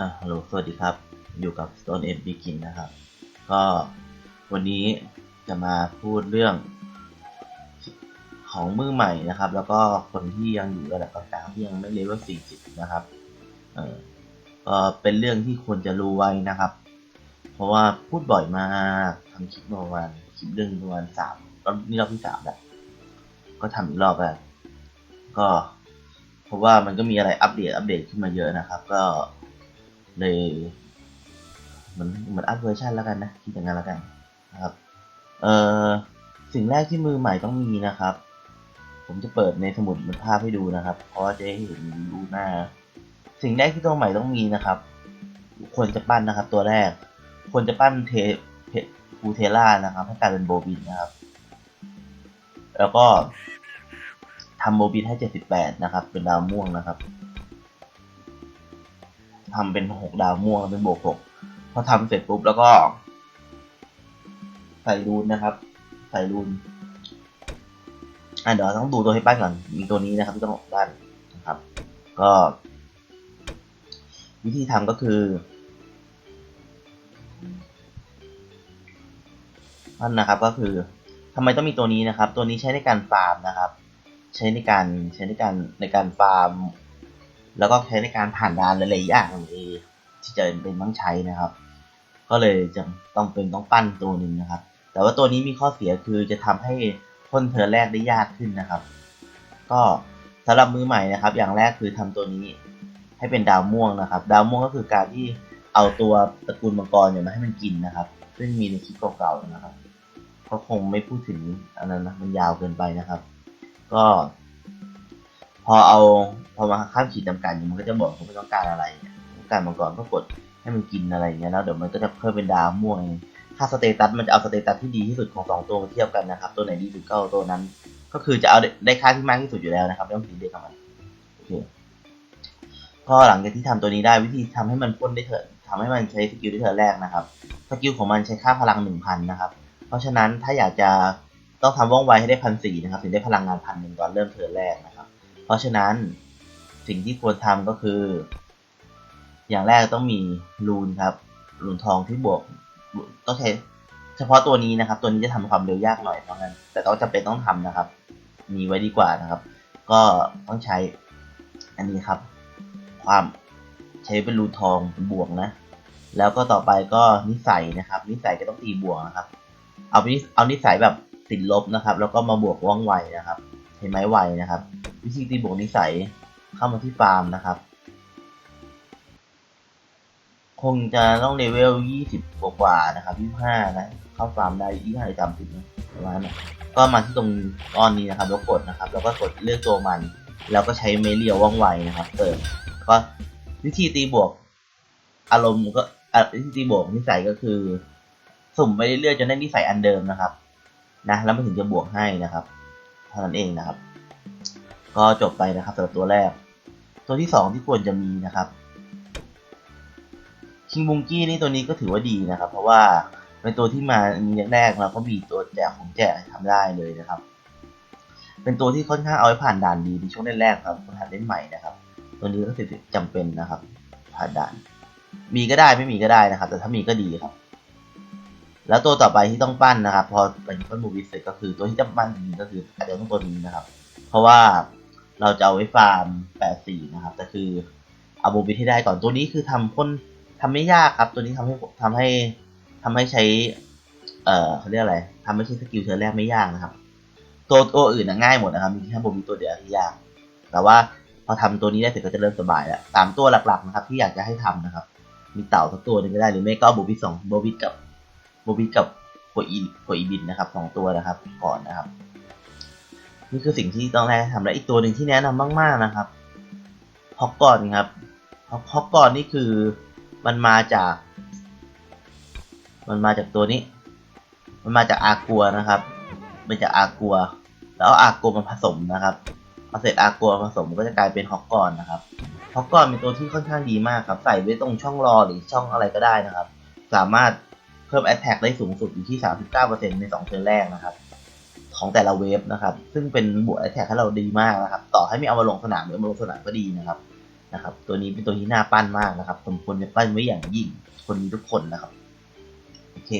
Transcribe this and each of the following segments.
อ่าฮัลโหลสวัสดีครับ อยู่กับ Stone Age Begin นะครับ ก็วันนี้จะมาพูดเรื่องของมือใหม่นะครับ แล้วก็คนที่ยังอยู่ระดับกลางๆที่ยังไม่เลเวล40 นะครับเออก็เป็นเรื่องที่ควรจะรู้ไว้นะครับ เพราะว่าพูดบ่อยมากทำคลิปประมาณคลิปเรื่องประมาณสามรอบนี่รอบที่สามแล้วก็ทำอีกรอบแล้วก็ เพราะว่ามันก็มีอะไรอัปเดตอัปเดตขึ้นมาเยอะนะครับ ก็ เลยเหมือนเหมือนอัปเวอร์ชันแล้วกันนะคิดอย่างนั้นแล้วกันนะครับเอ่อสิ่งแรกที่มือใหม่ต้องมีนะครับ ผมจะเปิดในสมุดบันภาพให้ดูนะครับ เพราะจะให้เห็นรูหน้า สิ่งแรกที่ตัวใหม่ต้องมีนะครับ ควรจะปั้นนะครับ ตัวแรก ควรจะปั้นเทเทฟูเทล่านะครับให้กลายเป็นโบบินนะครับ แล้วก็ทำโบบินให้ 78 นะครับ เป็นดาวม่วงนะครับ ทำเป็นหกดาวม่วงเป็นโบวกหกพอทำเสร็จปุ๊บแล้วก็ ใส่รูนนะครับ ใส่รูนอะเดี๋ยวต้องดูตัวให้ปั้นก่อนมีตัวนี้นะครับที่ต้องปั้นนะครับ ก็ วิธีทำก็คือนั่นนะครับก็คือทำไมต้องมีตัวนี้นะครับ ตัวนี้ใช้ในการฟาร์มนะครับ ใช้ในการใช้ในการในการฟาร์ม แล้วก็ใช้ในการผ่านด่านหลายๆอย่างที่ที่จะเป็นต้องใช้นะครับ ก็เลยจะต้องเป็นต้องปั้นตัวหนึ่งนะครับ แต่ว่าตัวนี้มีข้อเสียคือจะทำให้พ่นเทอแรกได้ยากขึ้นนะครับ ก็สำหรับมือใหม่นะครับ อย่างแรกคือทำตัวนี้ให้เป็นดาวม่วงนะครับ ดาวม่วงก็คือการที่เอาตัวตระกูลมังกรเนี่ยมาให้มันกินนะครับ ซึ่งมีในคลิปเก่าๆนะครับก็คงไม่พูดถึงอันนั้นนะมันยาวเกินไปนะครับ ก็ พอเอาพอมาข้ามขีดจำกัดมันก็จะบอกว่าไม่ต้องการอะไรต้องการมังกรก็กดให้มันกินอะไรเงี้ยแล้วเดี๋ยวมันก็จะเพิ่มเป็นดาวม่วงเองค่าสเตตัสมันจะเอาสเตตัสที่ดีที่สุดของสองตัวมาเทียบกันนะครับ ตัวไหนดีสุดก็เอาตัวนั้น ก็คือจะเอาได้ค่าที่มากที่สุดอยู่แล้วนะครับไม่ต้องถึงเด็กกับมันโอเคก็หลังจากที่ทำตัวนี้ได้วิธีทำให้มันพ่นได้เถิดทำให้มันใช้สกิลได้เถิดแรกนะครับสกิลของมันใช้ค่าพลังหนึ่งพันนะครับ เพราะฉะนั้นถ้าอยากจะต้องทำว่องไวให้ได้พันสี่นะครับถึงได้พลังงานพันหนึ่งตอนเริ่มเทิร์นแรกนะ เพราะฉะนั้นสิ่งที่ควรทำก็คือ อย่างแรกต้องมีรูนครับรูนทองที่บวกต้องใช้เฉพาะตัวนี้นะครับ ตัวนี้จะทำความเร็วยากหน่อยเพราะงั้น แต่ต้องจำเป็นต้องทำนะครับ มีไว้ดีกว่านะครับ ก็ต้องใช้อันนี้ครับ ความใช้เป็นรูนทองบวกนะ แล้วก็ต่อไปก็นิสัยนะครับ นิสัยก็ต้องตีบวกนะครับ เอานิเอานิสัยแบบติดลบนะครับ แล้วก็มาบวกว่องไวนะครับใช้ไหมไวนะครับ วิธีตีบวกนิสัยเข้ามาที่ฟาร์มนะครับ คงจะต้องเลเวลยี่สิบกว่าๆนะครับยี่ห้านะ เข้าฟาร์มได้ยี่ห้าจำผิดนะประมาณนั้นก็มาที่ตรงก้อนนี้นะครับ แล้วกดนะครับ แล้วก็กดเลือกตัวมัน แล้วก็ใช้เมเลียวว่องไวนะครับเติมก็วิธีตีบวก อารมณ์ก็วิธีตีบวกนิสัยก็คือ สุ่มไปเรื่อยๆจนได้นิสัยอันเดิมนะครับ นะ แล้วมันถึงจะบวกให้นะครับเท่านั้นเองนะครับ ก็จบไปนะครับสำหรับตัวแรก ตัวที่สองที่ควรจะมีนะครับคิงบุงกี้นี่ตัวนี้ก็ถือว่าดีนะครับ เพราะว่าเป็นตัวที่มามีแรกเราก็มีตัวแจกของแจกให้ทำได้เลยนะครับ เป็นตัวที่ค่อนข้างเอาไว้ผ่านด่านดีในช่วงแรกๆครับคนหัดเล่นใหม่นะครับ ตัวนี้ก็ถือจำเป็นนะครับ ผ่านด่าน มีก็ได้ไม่มีก็ได้นะครับ แต่ถ้ามีก็ดีครับ แล้วตัวต่อไปที่ต้องปั้นนะครับ พอหลังจากปั้นมูวิสเสร็จก็คือตัวที่จะปั้นจริงก็คืออาจจะต้องตัวนี้นะครับ เพราะว่า เราจะเอาไว้ฟาร์ม 84 นะครับ แต่คือเอามูวิสให้ได้ก่อนตัวนี้คือทำพ่นทำไม่ยากครับ ตัวนี้ทำให้ทำให้ทำให้ใช้ เอ่อเขาเรียกอะไรทำให้ใช้สกิลเธอแรกไม่ยากนะครับ ตัวตัวอื่นนะง่ายหมดนะครับ มีแค่โมบิตัวเดียวที่ยาก แต่ว่าพอทำตัวนี้ได้เสร็จก็จะเริ่มสบายแล้วสามตัวหลักๆนะครับ ที่อยากจะให้ทำนะครับ มีเต่าสักตัวหนึงก็ได้หรือไม่ก็โบบิสองโบบิกับโบบิกับโคอีโคอีบินนะครับสองตัวนะครับ ก่อนนะครับ นี่คือสิ่งที่ต้องแรกทำและอีกตัวหนึ่งที่แนะนำมาก ๆ นะครับฮอกกอนครับฮอกฮอกกอนนี่คือมันมาจาก มันมาจากตัวนี้ มันมาจากอากัวนะครับเป็นจากอากัว แล้วเอาอากัวมาผสมนะครับเอาเศษอากัวผสมก็จะกลายเป็นฮอกกอนนะครับฮอกกอนเป็นตัวที่ค่อนข้างดีมากครับ ใส่ไว้ตรงช่องรอหรือช่องอะไรก็ได้นะครับ สามารถเพิ่ม Attack ได้สูงสุดอยู่ที่ 39%ใน2เทิร์นแรกนะครับ ของแต่ละเวฟนะครับ ซึ่งเป็นบวก Attack ให้เราดีมากนะครับ ต่อให้ไม่เอามาลงสนามหรือเอามาลงสนามก็ดีนะครับนะครับ ตัวนี้เป็นตัวที่น่าปั้นมากนะครับสมควรจะปั้นไว้อย่างยิ่ง คนนี้ทุกคนนะครับโอเค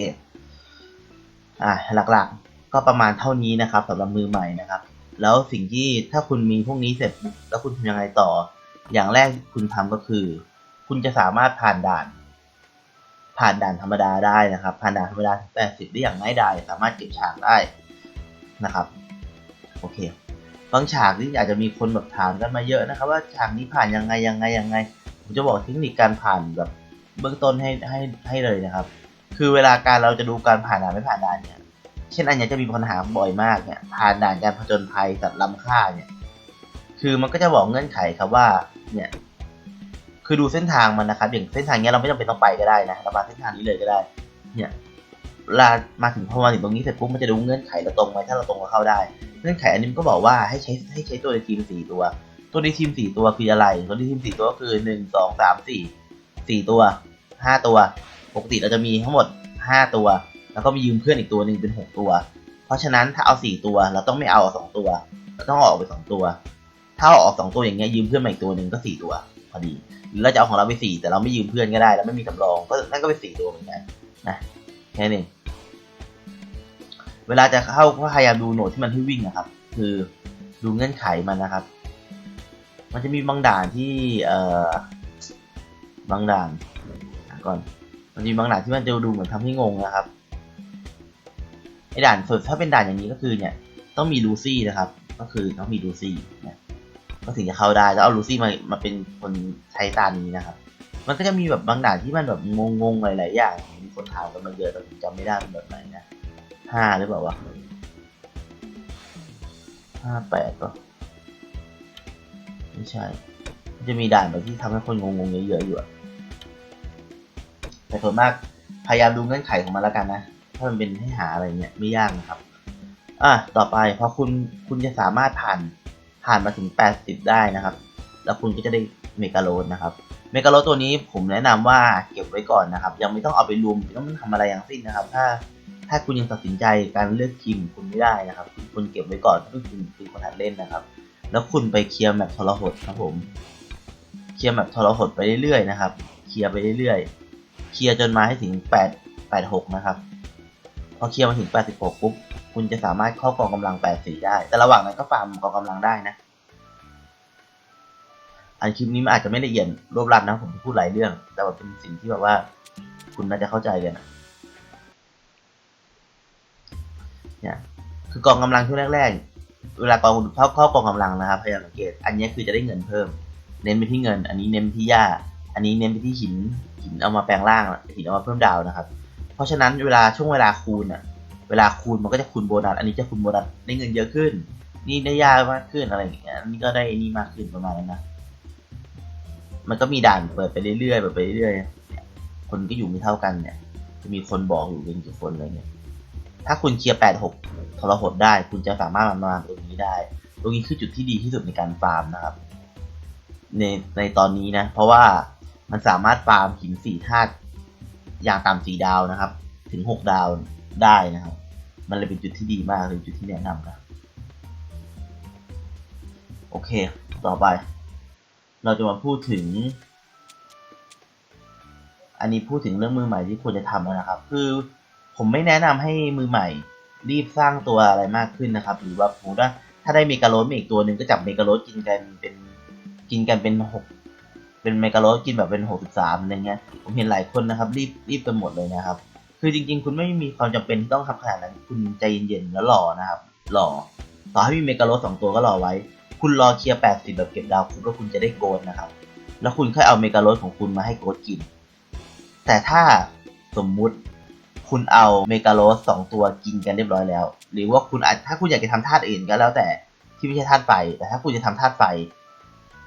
อ่าหลักๆก็ประมาณเท่านี้นะครับสำหรับมือใหม่นะครับ แล้วสิ่งที่ถ้าคุณมีพวกนี้เสร็จแล้วคุณทำยังไงต่อ อย่างแรกคุณทำก็คือ คุณจะสามารถผ่านด่าน ผ่านด่านธรรมดาได้นะครับ ผ่านด่านธรรมดาแปดสิบได้อย่างง่ายดายสามารถเก็บฉากได้ นะครับ โอเค บางฉากที่อาจจะมีคนแบบถามกันมาเยอะนะครับ ว่าฉากนี้ผ่านยังไงยังไงยังไง ผมจะบอกเทคนิคการผ่านแบบเบื้องต้นให้ให้ให้เลยนะครับ คือเวลาการเราจะดูการผ่านด่านไม่ผ่านด่านเนี่ย เช่นอันนี้จะมีปัญหาบ่อยมากเนี่ย ผ่านด่านการผจญภัยสัตว์ล้ำค่าเนี่ย คือมันก็จะบอกเงื่อนไขครับว่า เนี่ย คือดูเส้นทางมันนะครับ อย่างเส้นทางเนี้ยเราไม่จำเป็นต้องไปก็ได้นะเรามาเส้นทางนี้เลยก็ได้ เนี่ย เวลามาถึงพอมาถึงตรงนี้เสร็จปุ๊บมันจะดูเงื่อนไขเราตรงไหมถ้าเราตรงก็เข้าได้ เงื่อนไขอันนี้มันก็บอกว่าให้ใช้ให้ใช้ตัวในทีมสี่ตัว ตัวในทีมสี่ตัวคืออะไร ตัวในทีมสี่ตัวก็คือหนึ่งสองสามสี่สี่ตัวห้าตัว ปกติเราจะมีทั้งหมดห้าตัว แล้วก็มียืมเพื่อนอีกตัวหนึ่งเป็นหกตัว เพราะฉะนั้นถ้าเอาสี่ตัวเราต้องไม่เอาสองตัวเราต้องออกไปสองตัว ถ้าเอาออกสองตัวอย่างเงี้ยยืมเพื่อนมาอีกตัวหนึ่งก็สี่ตัวพอดีหรือเราจะเอาของเราไปสี่แต่เราไม่ยืมเพื่อนก็ได้แล้วไม่มีสำรองก็นั่นก็เป็นสี่ตัวเหมือนกันนะ แค่นี้เวลาจะเข้าก็พยายามดูโหนดที่มันให้วิ่งนะครับ คือดูเงื่อนไขมันนะครับ มันจะมีบางด่านที่เอ่อบางด่านก่อน มันจะมีบางด่านที่มันจะดูเหมือนทำให้งงนะครับไอ้ด่านสุดถ้าเป็นด่านอย่างนี้ก็คือเนี่ยต้องมีลูซี่นะครับ ก็คือต้องมีลูซี่นี่ยก็ถึงจะเข้าได้แล้วเอาลูซี่มามาเป็นคนใช้ตานี้นะครับ มันก็จะมีแบบบางด่านที่มันแบบงงๆหลายๆอย่างมีคนถามกันมาเยอะแต่ผมจำไม่ได้เป็นแบบไหนนะห้าหรือเปล่าวะห้าแปดก็ไม่ใช่ จะมีด่านแบบที่ทำให้คนงงๆเยอะๆอยู่อะแต่ส่วนมากพยายามดูเงื่อนไขของมันแล้วกันนะ ถ้ามันเป็นให้หาอะไรเงี้ยไม่ยากนะครับ อะต่อไปพอคุณคุณจะสามารถผ่านผ่านมาถึง 80 ได้นะครับ แล้วคุณก็จะได้เมกาโลดนะครับ เมกาโลตัวนี้ผมแนะนำว่าเก็บไว้ก่อนนะครับ ยังไม่ต้องเอาไปรวมไม่ต้องทำอะไรอย่างสิ้นนะครับ ถ้าถ้าคุณยังตัดสินใจการเลือกทีมคุณไม่ได้นะครับ คุณเก็บไว้ก่อนเพื่อคุณคือคนหัดเล่นนะครับ แล้วคุณไปเคลียร์แมปทรหดครับผมเคลียร์แมปทรหดไปเรื่อยๆนะครับเคลียร์ไปเรื่อยๆเคลียร์จนมาให้ถึง 8 86 นะครับ พอเคลียร์มาถึง 86 ปุ๊บคุณจะสามารถเข้ากองกำลัง 84 ได้ แต่ระหว่างนั้นก็ฟาร์มกองกำลังได้นะ อันคลิปนี้มันอาจจะไม่ละเอียดรวบรัดนะผมพูดหลายเรื่อง แต่ว่าเป็นสิ่งที่แบบว่า คุณน่าจะเข้าใจกันเนี่ยคือกองกำลังช่วงแรกๆ เวลากองเข้าเข้ากองกำลังนะครับพยายามสังเกต อันนี้คือจะได้เงินเพิ่ม เน้นไปที่เงิน อันนี้เน้นไปที่หญ้า อันนี้เน้นไปที่หิน หินเอามาแปลงร่าง หินเอามาเพิ่มดาวนะครับ เพราะฉะนั้นเวลาช่วงเวลาคูณอะ เวลาคูณมันก็จะคูณโบนัส อันนี้จะคูณโบนัสได้เงินเยอะขึ้น นี่ได้ยามากขึ้นอะไรอย่างเงี้ยอันนี้ก็ได้นี่มากขึ้นประมาณนั้นนะ มันก็มีด่านเปิดไปเรื่อยๆเปิดไปเรื่อยๆคนก็อยู่ไม่เท่ากันเนี่ย จะมีคนบอกอยู่เป็นกี่คนอะไรเงี้ยถ้าคุณเคลียร์แปดหกทรหดได้ คุณจะสามารถมามาตรงนี้ได้ ตรงนี้คือจุดที่ดีที่สุดในการฟาร์มนะครับ ในในตอนนี้นะ เพราะว่ามันสามารถฟาร์มหินสี่ธาตุอย่างต่ำสี่ดาวนะครับ ถึงหกดาวได้นะครับ มันเลยเป็นจุดที่ดีมากเลยจุดที่แนะนำนะ โอเค ต่อไป เราจะมาพูดถึง อันนี้พูดถึงเรื่องมือใหม่ที่ควรจะทำแล้วนะครับ คือผมไม่แนะนำให้มือใหม่ รีบสร้างตัวอะไรมากขึ้นนะครับ หรือว่าผมว่าถ้าได้เมกาโรสมาอีกตัวหนึ่งก็จับเมกาโรสกินกันเป็นกินกันเป็นหกเป็นเมกาโรสกินแบบเป็นหกสิบสามอะไรเงี้ยผมเห็นหลายคนนะครับ รีบรีบกันหมดเลยนะครับ คือจริง ๆ คุณไม่มีความจำเป็นต้องทำขนาดนั้นคุณใจเย็นๆแล้วรอนะครับรอต่อให้มีเมกาโรสสองตัวก็รอไว้ คุณรอเคลียร์แปดสิบแบบเก็บดาวคุณก็คุณจะได้โกดนะครับ แล้วคุณค่อยเอาเมกาโรสของคุณมาให้โกดกิน แต่ถ้าสมมุติคุณเอาเมกาโรสสองตัวกินกันเรียบร้อยแล้ว หรือว่าคุณอาจถ้าคุณอยากจะทำธาตุอื่นก็แล้วแต่ที่ไม่ใช่ธาตุไฟ แต่ถ้าคุณจะทำธาตุไฟ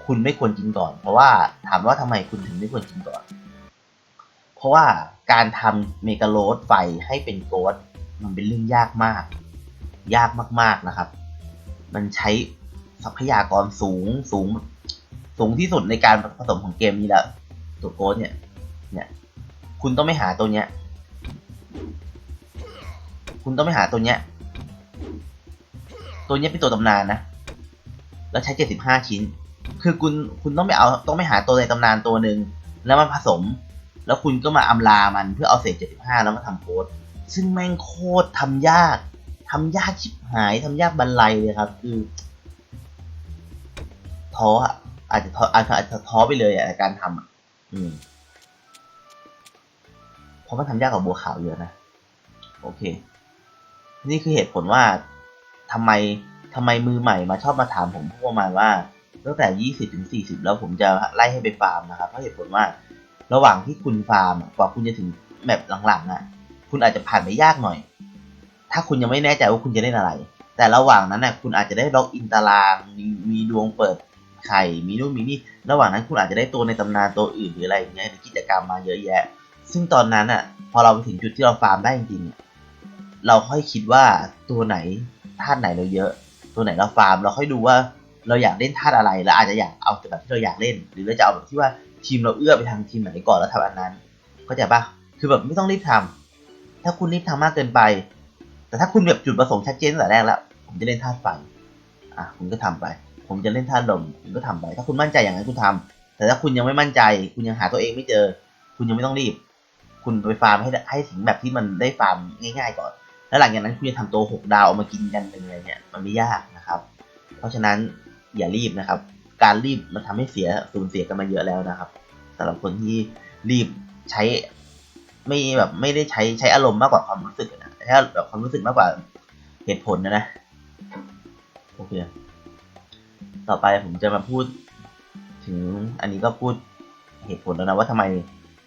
คุณไม่ควรกินก่อน เพราะว่าถามว่าทำไมคุณถึงไม่ควรกินก่อน เพราะว่าการทำเมกาโรสไฟให้เป็นโกดมันเป็นเรื่องยากมาก ยากมากๆนะครับ มันใช้ ทรัพยากรสูงสูง สูงที่สุดในการผสมของเกมนี้แหละตัวโกดเนี่ย เนี่ย คุณต้องไม่หาตัวเนี้ย คุณต้องไปหาตัวเนี้ย ตัวเนี้ยเป็นตัวตำนานนะ แล้วใช้เจ็ดสิบห้าชิ้น คือคุณคุณต้องไปเอาต้องไปหาตัวในตำนานตัวหนึ่งแล้วมาผสม แล้วคุณก็มาอำลามันเพื่อเอาเศษ75แล้วมาทำโค้ดซึ่งแม่งโคตรทำยากทำยากชิบหายทำยากบรรลัยเลยครับ คือ ท้ออาจจะท้ออาจจะท้อไปเลยอะการทำอะอืมเพราะมันทำยากกว่าบัวขาวเยอะนะ โอเค นี่คือเหตุผลว่าทำไมทำไมมือใหม่มาชอบมาถามผมพวกประมาณว่าตั้งแต่ยี่สิบถึงสี่สิบแล้วผมจะไล่ให้ไปฟาร์มนะครับเพราะเหตุผลว่า ระหว่างที่คุณฟาร์มกว่าคุณจะถึงแมปหลังๆอะ คุณอาจจะผ่านไปยากหน่อย ถ้าคุณยังไม่แน่ใจว่าคุณจะเล่นอะไร แต่ระหว่างนั้นน่ะคุณอาจจะได้ล็อกอินตารางมีมีดวงเปิด ไข่มีนู่นมีนี่ระหว่างนั้นคุณอาจจะได้ตัวในตำนานตัวอื่นหรืออะไรอย่างเงี้ยหรือกิจกรรมมาเยอะแยะ ซึ่งตอนนั้นอะพอเราไปถึงจุดที่เราฟาร์มได้จริงๆเราค่อยคิดว่าตัวไหนธาตุไหนเราเยอะ ตัวไหนเราฟาร์มเราค่อยดูว่าเราอยากเล่นธาตุอะไรแล้วอาจจะอยากเอาแต่แบบที่เราอยากเล่น หรือเราจะเอาแบบที่ว่าทีมเราเอื้อไปทางทีมไหนก่อนแล้วทำอันนั้นเข้าใจปะคือแบบไม่ต้องรีบทำถ้าคุณรีบทำมากเกินไป แต่ถ้าคุณแบบจุดประสงค์ชัดเจนตั้งแต่แรกแล้ว ผมจะเล่นธาตุไฟอะคุณก็ทำไป ผมจะเล่นธาลมคุณก็ทำไป ถ้าคุณมั่นใจอย่างนั้นคุณทำแต่ถ้าคุณยังไม่มั่นใจ คุณยังหาตัวเองไม่เจอ คุณยังไม่ต้องรีบ คุณไปฟาร์มให้ให้ถึงแบบที่มันได้ฟาร์มง่าย ๆ ก่อน แล้วหลังจากนั้นคุณจะทำตัวหกดาวเอามากินกันเป็นไงเนี่ยมันไม่ยากนะครับ เพราะฉะนั้นอย่ารีบนะครับ การรีบมันทำให้เสียสูญเสียกันมาเยอะแล้วนะครับสำหรับคนที่รีบใช้ไม่แบบไม่ได้ใช้ใช้อารมณ์มากกว่าความรู้สึกนะใช้แบบความรู้สึกมากกว่าเหตุผลนะนะโอเค ต่อไปผมจะมาพูด ถึงอันนี้ก็พูดเหตุผลแล้วนะว่าทำไม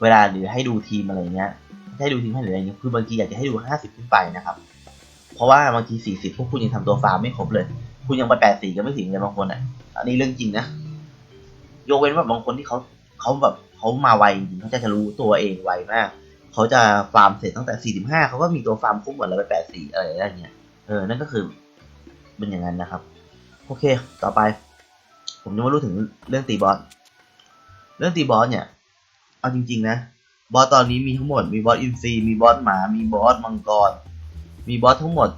เวลาหรือให้ดูทีมอะไรเงี้ยให้ดูทีมให้หรืออะไรเงี้ยคือบางทีอยากจะให้ดูห้าสิบขึ้นไปนะครับ เพราะว่าบางทีสี่สิบพวกคุณยังทำตัวฟาร์มไม่ครบเลย คุณยังไปแปดสี่ก็ไม่ถึงเลยบางคนอะ อันนี้เรื่องจริงนะ ยกเว้นว่าบางคนที่เขาเขาแบบเขามาไวจริงเขาจะจะรู้ตัวเองไวมาก เขาจะฟาร์มเสร็จตั้งแต่ 45 เขาก็มีตัวฟาร์มคุ้มหมดแล้วไป 84 อะไรอย่างเงี้ย เออ นั่นก็คือเป็นอย่างนั้นนะครับ โอเค ต่อไป ผมจะมารู้ถึงเรื่องตีบอส เรื่องตีบอสเนี่ย เอาจริง ๆ นะ บอสตอนนี้มีทั้งหมด มีบอสอินซีมีบอสหมา มีบอสมังกร มีบอสทั้งหมด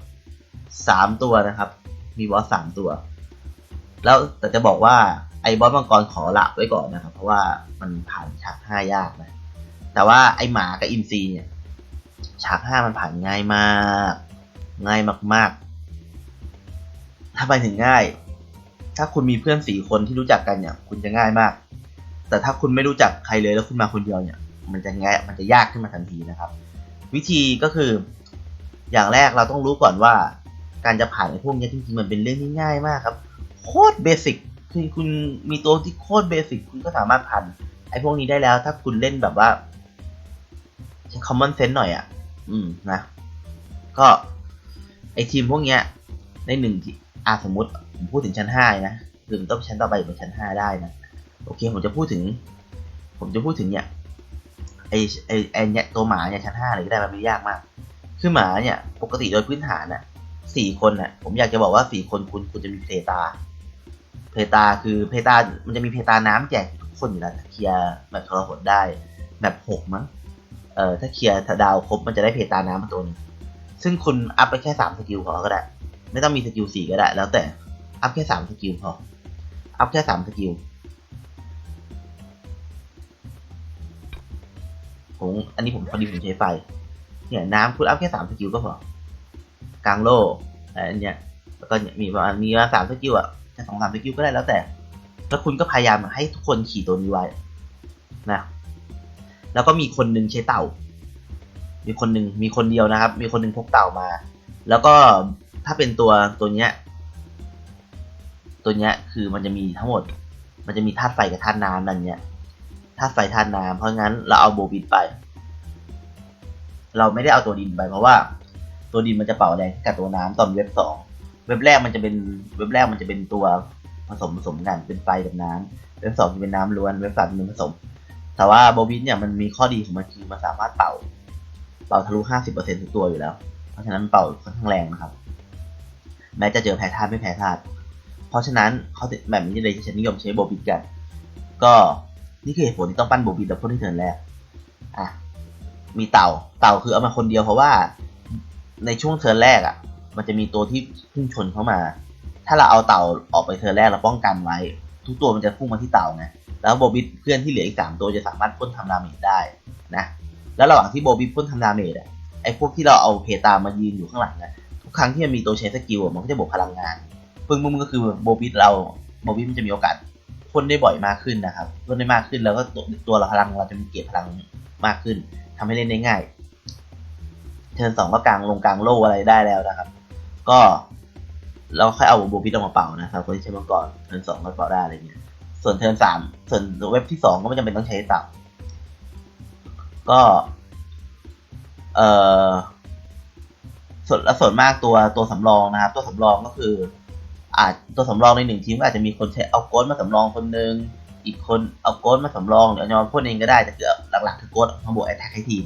3ตัวนะครับ มีบอส3ตัว แล้วแต่จะบอกว่าไอ้บอสมังกรขอละไว้ก่อนนะครับ เพราะว่ามันผ่านฉาก5ยากนะ แต่ว่าไอ้หมากับอินซีเนี่ย ฉากห้ามันผ่านง่ายมาก ง่ายมากๆถ้าไปถึงง่าย ถ้าคุณมีเพื่อนสี่คนที่รู้จักกันเนี่ย คุณจะง่ายมาก แต่ถ้าคุณไม่รู้จักใครเลยแล้วคุณมาคนเดียวเนี่ย มันจะง่ายมันจะยากขึ้นมาทันทีนะครับ วิธีก็คือ อย่างแรกเราต้องรู้ก่อนว่า การจะผ่านไอ้พวกนี้จริงๆมันเป็นเรื่องที่ง่ายมากครับ โคตรเบสิกคือคุณมีตัวที่โคตรเบสิกคุณก็สามารถผ่านไอ้พวกนี้ได้แล้ว ถ้าคุณเล่นแบบว่าใช้ common sense หน่อยอะ อืมนะ ก็ไอทีมพวกเนี้ยในหนึ่งที่อ่าสมมติ ผมพูดถึงชั้นห้านะคือมันต้องชั้นต่อไปเป็นชั้นห้าได้นะโอเคผมจะพูดถึง ผมจะพูดถึงเนี่ยไอไอไอเนี่ยตัวหมาเนี่ยชั้นห้าเลยก็ได้มันไม่ยากมาก คือหมาเนี่ยปกติโดยพื้นฐานน่ะสี่คนน่ะผมอยากจะบอกว่าสี่คนคุณคุณจะมีเพตา เพตาคือเพตา มันจะมีเพตาน้ำแจกทุกคนอยู่แล้วถ้าเคลียร์แบบทรหดได้แบบหกมั้งเอ่อถ้าเคลียร์ถ้าดาวครบมันจะได้เพตาน้ำมาตัวนึงซึ่งคุณอัพไปแค่สามสกิลพอก็ได้ ไม่ต้องมีสกิลสี่ก็ได้ แล้วแต่ อัพแค่สามสกิลพอ อัพแค่สามสกิลผมอันนี้ผมพอดีผมใช้ไฟ เนี่ยน้ำคุณอัพแค่สามสกิลก็พอกลางโล่อันเนี้ยแล้วก็มีประมาณมีมาสามสกิลอะแค่สองสามสกิลก็ได้แล้วแต่ แล้วคุณก็พยายามให้ทุกคนขี่ตัวนี้ไว้นะแล้วก็มีคนหนึ่งใช้เต่า มีคนหนึ่งมีคนเดียวนะครับ มีคนหนึ่งพกเต่ามา แล้วก็ถ้าเป็นตัวตัวเนี้ย ตัวเนี้ยคือมันจะมีทั้งหมด มันจะมีธาตุไฟกับธาตุน้ำนั่นเนี้ยธาตุไฟธาตุน้ำเพราะงั้นเราเอาโบบิดไป เราไม่ได้เอาตัวดินไป เพราะว่า ตัวดินมันจะเป่าแรงกับตัวน้ำตอนเว็บสองเว็บแรกมันจะเป็นเว็บแรกมันจะเป็นตัวผสมผสมกันเป็นไฟกับน้ำเว็บสองจะเป็นน้ำล้วนเว็บสามเป็นผสม แต่ว่าโบบินเนี่ยมันมีข้อดีของมันคือมันสามารถเป่า เป่าทะลุ50%ทุกตัวอยู่แล้ว เพราะฉะนั้นเป่าค่อนข้างแรงนะครับ แม้จะเจอแพ้ธาตุไม่แพ้ธาตุ เพราะฉะนั้นเขาแบบนี้เลยที่ฉันนิยมใช้โบบินกัน ก็นี่คือเหตุผลที่ต้องปั้นโบบินแต่พ่นที่เทิร์นแรกอะมีเต่าเต่าคือเอามาคนเดียวเพราะว่าในช่วงเทิร์นแรกอะ มันจะมีตัวที่พุ่งชนเข้ามา ถ้าเราเอาเต่าออกไปเทิร์นแรกเราป้องกันไว้ ทุกตัวมันจะพุ่งมาที่เต่าไงแล้วโบบิทเพื่อนที่เหลืออีกสามตัวจะสามารถพ่นทำดาเมจได้นะแล้วระหว่างที่โบบิทพ่นทำดาเมจอะไอ้พวกที่เราเอาเพตามายืนอยู่ข้างหลังนะทุกครั้งที่มันมีตัวใช้สกิลอะมันก็จะบวกพลังงาน ปึ้งมุมก็คือโบบิทเราโบบิทมันจะมีโอกาสพ่นได้บ่อยมากขึ้นนะครับพ่นได้มากขึ้นแล้วก็ตัวตัวเราพลังเราจะมีเกียรพลังมากขึ้นทำให้เล่นได้ง่าย เทิร์นสองก็กลางลงกลางโล่อะไรได้แล้วนะครับ ก็เราค่อยเอาโบบิทออกมาเป่านะครับคนที่ใช้มังกรเทิร์นสองก็เป่าได้อะไรเงี้ยส่วนเทิร์นสามส่วนเว็บที่สองก็ไม่จำเป็นต้องใช้เต่าก็เออส่วนและส่วนมากตัวตัวสำรองนะครับ ตัวสำรองก็คือ อาจตัวสำรองในหนึ่งทีมก็อาจจะมีคนใช้เอาโกดมาสำรองคนหนึ่งอีกคนเอาโกดมาสำรองเดี๋ยวจะมาพ่นเองก็ได้แต่คือหลักๆคือโกดมาบวกแอตแทกให้ทีม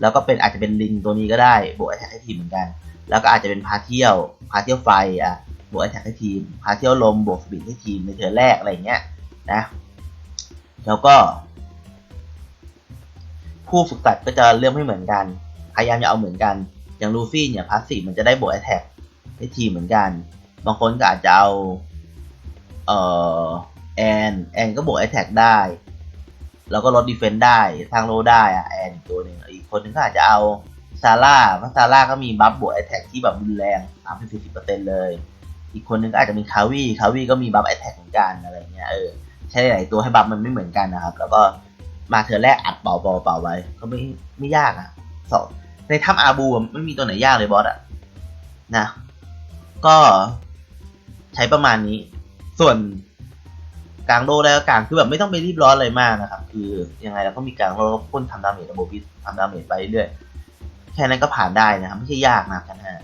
แล้วก็เป็นอาจจะเป็นลิงตัวนี้ก็ได้บวกแอตแทกให้ทีมเหมือนกัน แล้วก็อาจจะเป็นพาเที่ยวพาเที่ยวไฟอะบวกแอตแทกให้ทีม พาเที่ยวลมบวกสปีดให้ทีมในเทิร์แรกอะไรเงี้ยนะแล้วก็ ผู้ฝึกตัดก็จะเลือกไม่เหมือนกัน พยายามจะเอาเหมือนกัน อย่างลูฟี่เนี่ยพาสซีฟมันจะได้บวกแอตแทกให้ทีมเหมือนกัน บางคนก็อาจจะเอา เอ่อแอนแอนก็บวกแอตแทกได้ แล้วก็ลดดีเฟนต์ได้ทางโลได้อะแอนอีกตัวหนึ่งอีกคนนึงก็อาจจะเอาซาร่าเพราะซาร่าก็มีบัฟบวกแอตแทกที่แบบรุนแรง30-40%เปอร์เซ็นต์เลย อีกคนนึงก็อาจจะมีคาวีคาวีก็มีบัฟแอตแทกเหมือนกันอะไรเงี้ยเออใช้หลายตัวให้บัฟมันไม่เหมือนกันนะครับ แล้วก็มาเธอแรกอัดเป่าเป่าเป่าไว้ ก็ไม่ไม่ยากอะสองในถ้ำอาบูไม่มีตัวไหนยากเลยบอสอะนะ ก็ ช้ประมาณนี้ ส่วนกลางโลแล้วก็กลางคือแบบไม่ต้องไปรีบร้อนอะไรมากนะครับ คือยังไงเราก็มีกลางโลก็พ่นทำดาเมจระบบบิสทำดาเมจไปเรื่อยแค่นั้นก็ผ่านได้นะครับ ไม่ใช่ยากนะครันฮะ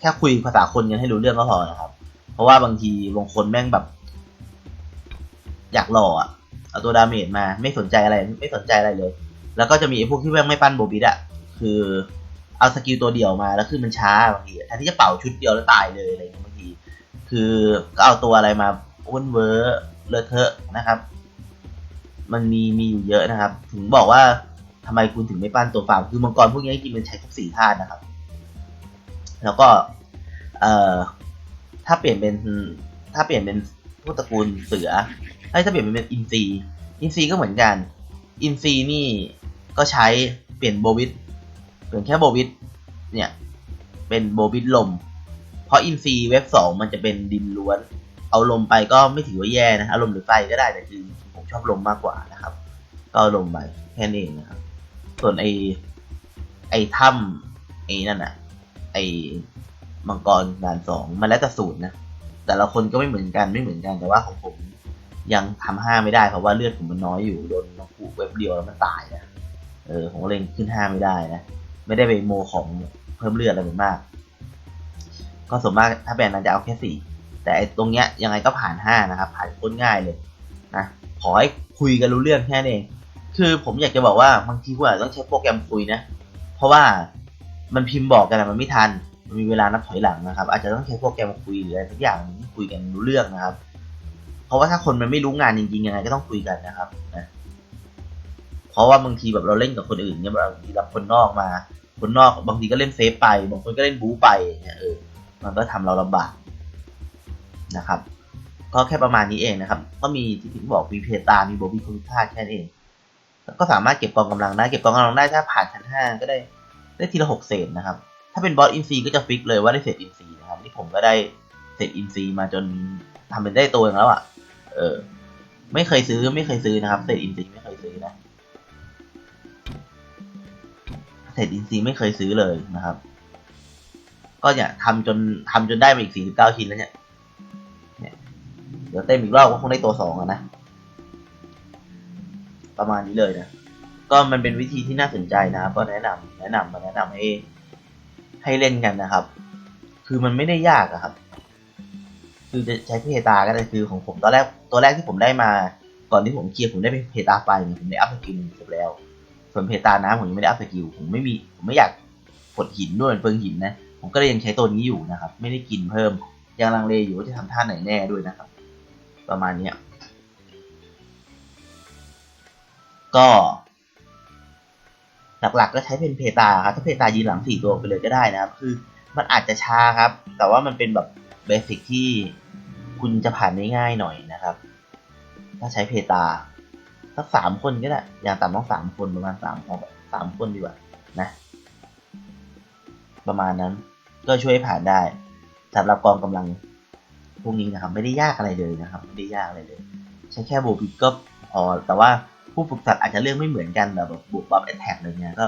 แค่คุยภาษาคนกันให้รู้เรื่องก็พอนะครับ เพราะว่าบางทีบางคนแม่งแบบ อยากหล่ออะเอาตัวดาเมจมาไม่สนใจอะไร ไม่สนใจอะไรเลย แล้วก็จะมีไอ้พวกที่แม่งไม่ปั้นโบบิดอะคือเอาสกิลตัวเดียวมาแล้วคือมันช้าบางทีแทนที่จะเป่าชุดเดียวแล้วตายเลยอะไรอย่างเงี้ย คือก็เอาตัวอะไรมาอ้วนเวอร์เลอะเทอะนะครับ มันมีมีอยู่เยอะนะครับ ถึงบอกว่าทำไมคุณถึงไม่ปั้นตัวฟาร์มคือมังกรพวกนี้จริงมันใช้ครบสี่ธาตุนะครับ แล้วก็เอ่อถ้าเปลี่ยนเป็นถ้าเปลี่ยนเป็นพวกตระกูลเสือไอ้ถ้าเปลี่ยนเป็นอินซีอินซีก็เหมือนกัน อินซีนี่ก็ใช้เปลี่ยนโบวิดเปลี่ยนแค่โบวิดเนี่ย เป็นโบวิดลม ราะอินซีเว็บสองมันจะเป็นดินล้วน เอาลมไปก็ไม่ถือว่าแย่นะเอาลมหรือไฟก็ได้แต่คือผมชอบลมมากกว่านะครับ ก็าลมไปแค่นี้เองนะครับ ส่วนไอไอถ้ำไอนั่นน่ะไอมังกรด่านสองมันแล้วแต่สูตรนะแต่ละคนก็ไม่เหมือนกันไม่เหมือนกันแต่ว่าของผมยังทำห้าไม่ได้เพราะว่าเลือดผมมันน้อยอยู่โดนนกคูเว็บเดียวแล้วมันตายนะเออผมก็เลยขึ้นห้าไม่ได้นะ ไม่ได้ไปโมของเพิ่มเลือดอะไรมันมาก ก็ส่วนมากถ้าแบนนั้นจะเอาแค่สี่แต่ตรงเนี้ยยังไงก็ผ่านห้านะครับ ผ่านคตรง่ายเลยนะขอให้คุยกันรู้เรื่องแค่นั้เองคือผมอยากจะบอกว่าบางทีคุณอาจจะต้องใช้โปรแกรมคุยนะ เพราะว่ามันพิมพ์บอกกันมันไม่ทันมันมีเวลานับถอยหลังนะครับ อาจจะต้องใช้โปรแกรมคุยหรืออะไรสักอย่างที่คุยกันรู้เรื่องนะครับ เพราะว่าถ้าคนมันไม่รู้งานจริงๆยังไงก็ต้องคุยกันนะครับนะเพราะว่าบางทีแบบเราเล่นกับคนอื่นเนี่ยบางทีรับคนนอกมา คนนอกบางทีก็เล่นเซฟไป บางคนก็เล่นบู๊ไปเนี่ยเออ มันก็ทำเราลำบากนะครับก็แค่ประมาณนี้เองนะครับ ก็มีที่ผมบอกมีเพตา มีโบบี้คุณค่าแค่นั้นเองก็สามารถเก็บกองกำลังได้ เก็บกองกำลังได้ถ้าผ่านชั้นห้าก็ได้ได้ทีละหกเศษนะครับ ถ้าเป็นบอสอินซีก็จะฟิกเลยว่าได้เศษอินซีนะครับนี่ผมก็ได้เศษอินซีมาจนทำเป็นได้ตัวเองแล้วอะ่ะ เออ ไม่เคยซื้อไม่เคยซื้อนะครับ เศษอินซีไม่เคยซื้อนะ เศษอินซีไม่เคยซื้อเลยนะครับ ก็เนี่ยทำจนทำจนได้มาอีกสี่สิบเก้าชิ้นแล้วเนี่ยเนี่ยเดี๋ยวเต็มอีกรอบก็คงได้ตัวสองอะนะ ประมาณนี้เลยนะ ก็มันเป็นวิธีที่น่าสนใจนะ ก็แนะนำแนะนำมาแนะนำให้ให้เล่นกันนะครับ คือมันไม่ได้ยากอะครับ คือจะใช้เพตาก็ได้คือของผมตอนแรกตัวแรกที่ผมได้มา ก่อนที่ผมเคลียร์ผมได้เพตาไฟเนี่ยผมได้อัพสกิลจบแล้ว ส่วนเพตาน้ำผมยังไม่ได้อัพสกิลผมไม่มีผมไม่อยากกดหินด้วยเปลืองหินนะ ผมก็เลยยังใช้ตัวนี้อยู่นะครับ ไม่ได้กินเพิ่ม ยังลังเลอยู่ว่าจะทำท่าไหนแน่ด้วยนะครับ ประมาณเนี้ยก็หลักๆก็ใช้เป็นเพตาครับถ้าเพตายืนหลังสี่ตัวไปเลยก็ได้นะครับ คือมันอาจจะช้าครับ แต่ว่ามันเป็นแบบเบสิกที่คุณจะผ่านได้ง่ายหน่อยนะครับ ถ้าใช้เพตาสักสามคนก็ได้ อย่างต่ำต้องสามคนประมาณสามคนสามคนดีกว่านะ ประมาณนั้น ก็ช่วยให้ผ่านได้สำหรับกองกำลังพวกนี้นะครับ ไม่ได้ยากอะไรเลยนะครับ ไม่ได้ยากอะไรเลย ใช้แค่โบบิกก็พอแต่ว่าผู้ฝึกสัตว์อาจจะเลือกไม่เหมือนกันแบบบุกบัฟแอตแทกอะไรเงี้ยก็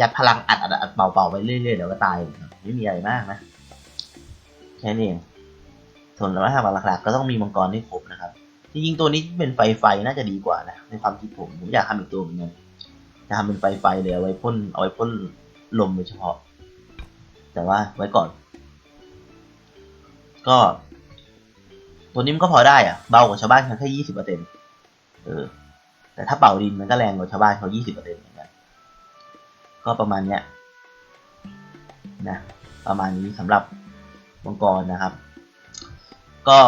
ยัดพลังอัดอัดอัดเป่าๆไปเรื่อยๆเดี๋ยวก็ตายครับไม่มีอะไรมากนะแค่นี้เองส่วนวัฒนธรรมหลักๆก็ต้องมีมังกรให้ครบนะครับจริงๆตัวนี้เป็นไฟไฟน่าจะดีกว่านะในความคิดผมผมอยากทำอีกตัวเหมือนกันจะทำเป็นไฟไฟเลยเอาไว้พ่นเอาไว้พ่นลมโดยเฉพาะ แต่ว่าไว้ก่อน ก็ ตัวนี้มันก็พอได้อะเบากว่าชาวบ้านเขาแค่ยี่สิบเปอร์เซ็นต์เออ แต่ถ้าเป่าดินมันก็แรงกว่าชาวบ้านเขายี่สิบเปอร์เซ็นต์เหมือนกันก็ประมาณเนี้ยนะประมาณนี้สำหรับมังกรนะครับ ก็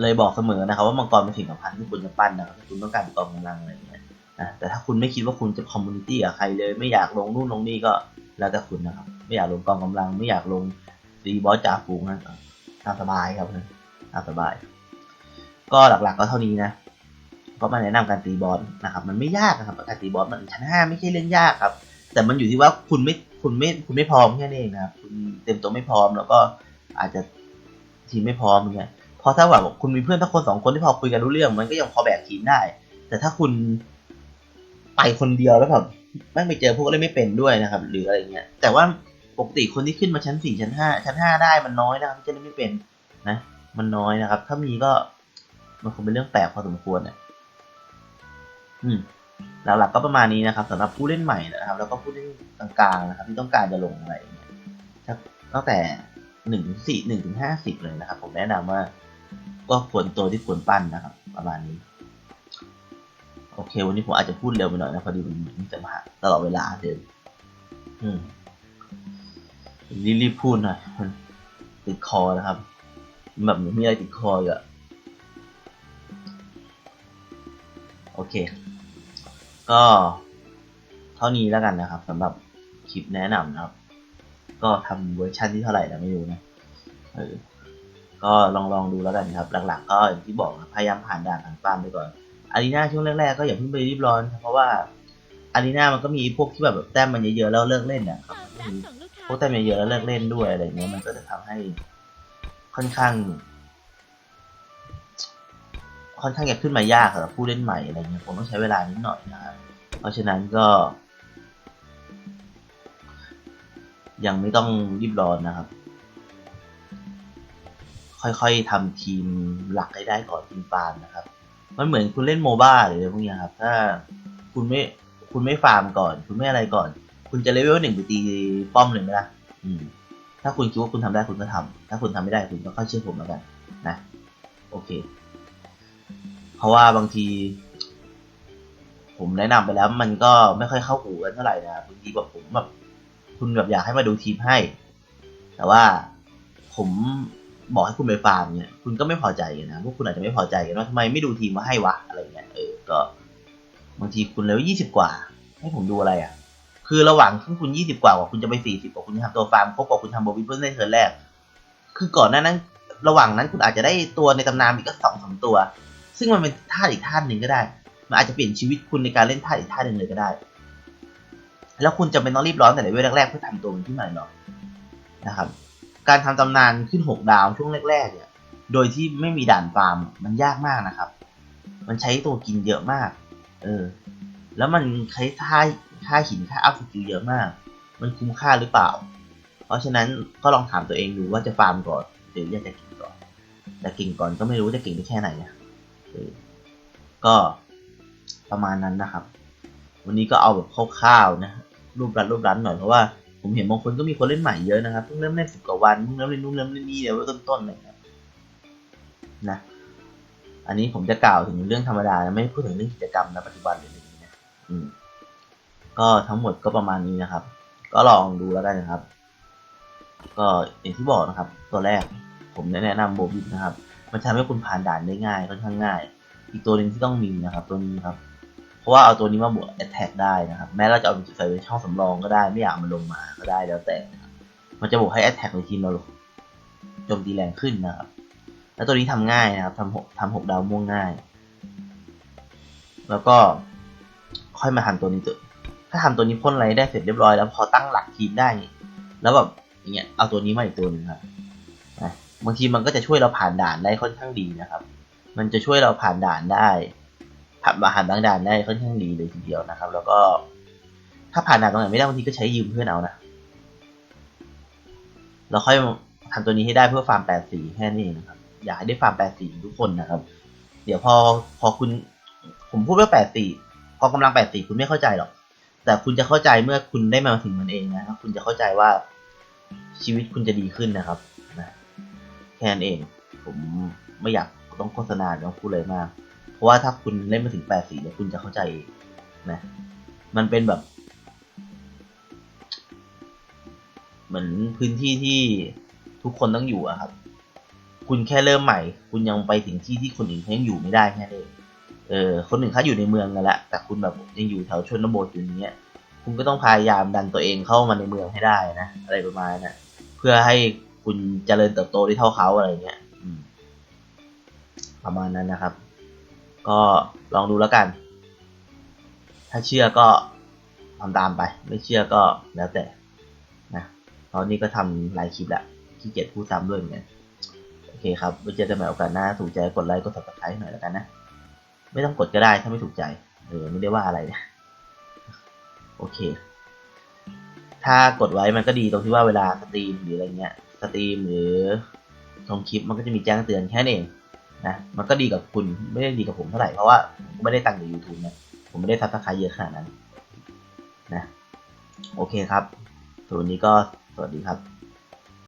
เลยบอกเสมอนะครับว่ามังกรเป็นสิ่งสำคัญที่คุณจะปั้นนะครับถ้าคุณต้องการกองกำลังอะไรอย่างเงี้ย นะแต่ถ้าคุณไม่คิดว่าคุณจะคอมมูนิตี้กับใครเลย ไม่อยากลงนู่นลงนี่ก็แล้วแต่คุณนะครับ ไม่อยากลงกองกำลัง ไม่อยากลงตีบอสจ่าฝูงนะตามสบายครับตามสบาย ก็หลักๆก็เท่านี้นะก็มาแนะนำการตีบอสนะครับ มันไม่ยากนะครับการตีบอสมันชั้นห้าไม่ใช่เล่นยากครับ แต่มันอยู่ที่ว่าคุณไม่คุณไม่คุณไม่พร้อมแค่นั้นเองนะครับคุณเต็มตัวไม่พร้อมแล้วก็อาจจะทีมไม่พร้อมเงี้ยพราะถ้าแบบคุณมีเพื่อนทั้งคนสองคนที่พอคุยกันรู้เรื่อง มันก็ยังพอแบกทีมได้ แต่ถ้าคุณ ไปคนเดียวแล้วแบบไม่ไปเจอพวกเล่นไม่เป็นด้วยนะครับ หรืออะไรเงี้ย แต่ว่าปกติคนที่ขึ้นมาชั้นสี่ชั้นห้าชั้นห้าได้มันน้อยนะครับที่จะเล่นไม่เป็นนะ มันน้อยนะครับ ถ้ามีก็มันคงเป็นเรื่องแปลกพอสมควรนะอืมหลักๆก็ประมาณนี้นะครับสำหรับผู้เล่นใหม่นะครับ แล้วก็ผู้เล่นกลางๆนะครับ ที่ต้องการจะลงอะไรเงี้ยตั้งแต่หนึ่งถึงสี่หนึ่งถึงห้าสิบเลยนะครับ ผมแนะนำว่าก็ควรตัวที่ควรปั้นนะครับ ประมาณนี้ โอเค วันนี้ผมอาจจะพูดเร็วไปหน่อยนะพอดีผมมีจะมาตลอดเวลาเดิมอืมรีบๆพูดหน่อยมันติดคอนะครับ แบบมีอะไรติดคออยู่อะโอเค ก็เท่านี้แล้วกันนะครับสำหรับคลิปแนะนำนะครับ ก็ทำเวอร์ชันที่เท่าไหร่แล้วไม่รู้นะเออก็ลองลองดูแล้วกันครับ หลักๆ ก็อย่างที่บอกนะพยายามผ่านด่านผ่านป้ามไปก่อน อารีนาช่วงแรกๆก็อย่าเพิ่งไปรีบร้อน เพราะว่าอารีนามันก็มีพวกที่แบบแต้มมันเยอะๆแล้วเลิกเล่นเนี่ยครับมีพวกแต้มเยอะๆแล้วเลิกเล่นด้วยอะไรเงี้ยมันก็จะทำให้ค่อนข้าง ค่อนข้างจะขึ้นมายากสำหรับผู้เล่นใหม่อะไรเงี้ยผมต้องใช้เวลานิดหน่อยนะครับเพราะฉะนั้นก็ ยังไม่ต้องรีบร้อนนะครับ ค่อยๆทำทีมหลักให้ได้ก่อนทีมฟาร์มนะครับ มันเหมือนคุณเล่นโมบ้าหรืออะไรพวกนี้ครับ ถ้าคุณไม่คุณไม่ฟาร์มก่อน คุณไม่อะไรก่อน คุณจะเลเวลหนึ่งไปตีป้อมหนึ่งไหมล่ะอืมถ้าคุณคิดว่าคุณทำได้คุณก็ทำถ้าคุณทำไม่ได้คุณก็ค่อยเชื่อผมแล้วกันนะ โอเค เพราะว่าบางที ผมแนะนำไปแล้วมันก็ไม่ค่อยเข้าหูกันเท่าไหร่นะบางทีแบบผมแบบคุณแบบอยากให้มาดูทีมให้ แต่ว่าผม บอกให้คุณไปฟาร์มเนี่ยคุณก็ไม่พอใจกันนะพวกคุณอาจจะไม่พอใจกันว่าทำไมไม่ดูทีมมาให้วะอะไรเงี้ยเออก็บางทีคุณเลเวลยี่สิบกว่า ให้ผมดูอะไรอะ คือระหว่างที่คุณยี่สิบกว่ากว่าคุณจะไปสี่สิบกว่าคุณจะทำตัวฟาร์มครบกว่าคุณทำโบวิเพิ่งได้เทิร์นแรก คือก่อนหน้านั้น ระหว่างนั้นคุณอาจจะได้ตัวในตำนานอีกก็สองสามตัว ซึ่งมันเป็นท่าอีกท่าหนึ่งก็ได้ มันอาจจะเปลี่ยนชีวิตคุณในการเล่นท่าอีกท่าหนึ่งเลยก็ได้ แล้วคุณจะเป็นต้องรีบร้อนแต่ในเวลแรกๆเพื่อทำตัวมันขึ้นมาหรอกนะครับ การทำตำนานขึ้นหกดาวช่วงแรกๆเนี่ย โดยที่ไม่มีด่านฟาร์มมันยากมากนะครับ มันใช้ตัวกินเยอะมาก เออ แล้วมันใช้ท่าท่าหินท่าอัพสกิลเยอะมาก มันคุ้มค่าหรือเปล่า เพราะฉะนั้นก็ลองถามตัวเองดูว่าจะฟาร์มก่อนหรืออยากจะเก่งก่อนแต่เก่งก่อนก็ไม่รู้จะเก่งได้แค่ไหนนะก็ประมาณนั้นนะครับ วันนี้ก็เอาแบบคร่าวๆนะรูปรัดรูปรัดหน่อยเพราะว่า ผมเห็นบางคนก็มีคนเล่นใหม่เยอะนะครับเพิ่งเริ่มเล่นสิบกว่าวันเพิ่งเริ่มเล่นนู่นเริ่มเล่นนี่เดี๋ยวต้นๆเลยครับนะอันนี้ผมจะกล่าวถึงเรื่องธรรมดาไม่พูดถึงเรื่องกิจกรรมนะปัจจุบันเลยนะอืมก็ทั้งหมดก็ประมาณนี้นะครับ ก็ลองดูแล้วกันนะครับ ก็อย่างที่บอกนะครับ ตัวแรกผมแนะนำโบบิทนะครับ มันทำให้คุณผ่านด่านได้ง่ายค่อนข้างง่าย อีกตัวหนึ่งที่ต้องมีนะครับ ตัวนี้ครับ ราะว่าเอาตัวนี้มาบวกแอตแทกได้นะครับ แม้เราจะเอาใส่ไว้ช่องสำรองก็ได้ ไม่อยากมันลงมาก็ได้แล้วแต่นะครับมันจะบวกให้แอตแทกในทีมเราโจมตีแรงขึ้นนะครับ แล้วตัวนี้ทำง่ายนะครับทำหกทำหกดาวม่วงง่าย แล้วก็ค่อยมาทำตัวนี้ตัวถ้าทำตัวนี้พ่นอะไรได้เสร็จเรียบร้อยแล้วพอตั้งหลักทีมได้ แล้วแบบอย่างเงี้ยเอาตัวนี้มาอีกตัวหนึ่งครับบางทีมันก็จะช่วยเราผ่านด่านได้ค่อนข้างดีนะครับ มันจะช่วยเราผ่านด่านได้ ผ่านผ่านบางด่านได้ค่อนข้างดีเลยทีเดียวนะครับ แล้วก็ถ้าผ่านด่านตรงไหนไม่ได้บางทีก็ใช้ยืมเพื่อนเอานะเราค่อยทำตัวนี้ให้ได้เพื่อฟาร์มแปดสีแค่นี้เองนะครับ อยากให้ได้ฟาร์มแปดสีทุกคนนะครับ เดี๋ยวพอพอคุณผมพูดว่าแปดสีพอกำลังแปดสีคุณไม่เข้าใจหรอก แต่คุณจะเข้าใจเมื่อคุณได้มาถึงมันเองนะครับ คุณจะเข้าใจว่าชีวิตคุณจะดีขึ้นนะครับนะแค่นั้นเอง ผมไม่อยากต้องโฆษณาต้องพูดเลยมาก เพราะว่าถ้าคุณเล่นมาถึงแปดสีเนี่ยคุณจะเข้าใจนะ มันเป็นแบบ เหมือนพื้นที่ที่ทุกคนต้องอยู่อะครับ คุณแค่เริ่มใหม่ คุณยังไปถึงที่ที่คนอื่นเขายังอยู่ไม่ได้แค่นั้นเองเออคนหนึ่งเขาอยู่ในเมืองกันแล้วแต่คุณแบบยังอยู่แถวชนบทอยู่างเงี้ย คุณก็ต้องพยายามดันตัวเองเข้ามาในเมืองให้ได้นะอะไรประมาณนั้นนะเพื่อให้คุณเจริญเติบโตได้เท่าเขาอะไรเงี้ยประมาณนั้นนะครับ ก็ลองดูแล้วกัน ถ้าเชื่อก็ทำตามไป ไม่เชื่อก็แล้วแต่นะตอนนี้ก็ทำหลายคลิปล้วขี้เกียจพูดซ้ำด้วยเหมือนกันโอเคครับไว้เจอกันใหม่โอกาสหน้าถูกใจกดไลค์กด subscribe หน่อยแล้วกันนะ ไม่ต้องกดก็ได้ถ้าไม่ถูกใจเออไม่ได้ว่าอะไรนะโอเค ถ้ากดไว้มันก็ดีตรงที่ว่าเวลาสตรีมหรืออะไรเงี้ยสตรีมหรือชมคลิปมันก็จะมีแจ้งเตือนแค่นั้นเอง นะมันก็ดีกับคุณไม่ได้ดีกับผมเท่าไหร่เพราะว่าผมไม่ได้ตังค์จากยูทูบนะผมไม่ได้ซับสไครต์เยอะขนาดนั้นนะโอเคครับส่วนวันนี้ก็สวัสดีครับ